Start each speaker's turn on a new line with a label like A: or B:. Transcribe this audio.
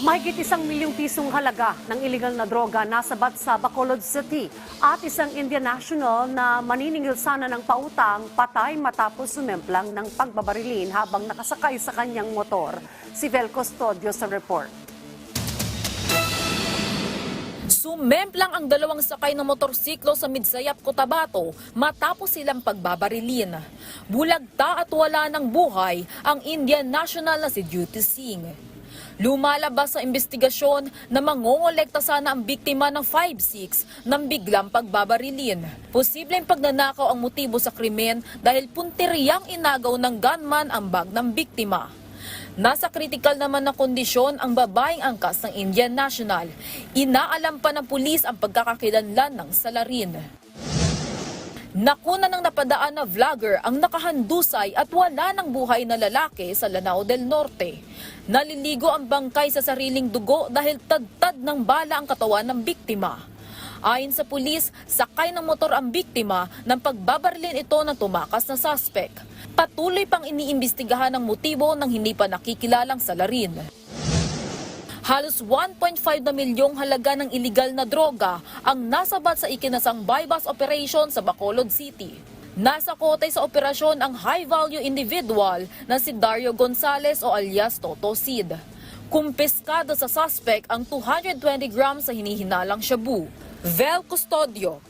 A: Mahigit isang milyong pisong halaga ng illegal na droga nasabat sa Bacolod City at isang Indian national na maniningil sana ng pautang patay matapos sumemplang ng pagbabarilin habang nakasakay sa kanyang motor. Si Vel Custodio sa report.
B: Sumemplang ang dalawang sakay ng motorsiklo sa Midsayap, Cotabato matapos silang pagbabarilin. Bulagta at wala ng buhay ang Indian national na si Duty Singh. Lumalabas sa investigasyon na mangongolekta sana ang biktima ng 5-6 ng biglang pagbabarilin. Posibleng pagnanakaw ang motibo sa krimen dahil puntiriyang inagaw ng gunman ang bag ng biktima. Nasa kritikal naman na kondisyon ang babaeng angkas ng Indian National. Inaalam pa ng pulis ang pagkakakilanlan ng salarin. Nakuna ng napadaan na vlogger ang nakahandusay at wala ng buhay na lalaki sa Lanao del Norte. Naliligo ang bangkay sa sariling dugo dahil tadtad ng bala ang katawan ng biktima. Ayon sa pulis, sakay ng motor ang biktima ng pagbabarilin ito ng tumakas na suspect. Patuloy pang iniimbestigahan ang motibo ng hindi pa nakikilalang salarin. Halos 1.5 na milyong halaga ng iligal na droga ang nasabat sa ikinasang bypass operation sa Bacolod City. Nasa kote sa operasyon ang high-value individual na si Dario Gonzales o alias Toto Sid. Kumpiskado sa suspect ang 220 grams sa hinihinalang shabu. Vel Custodio,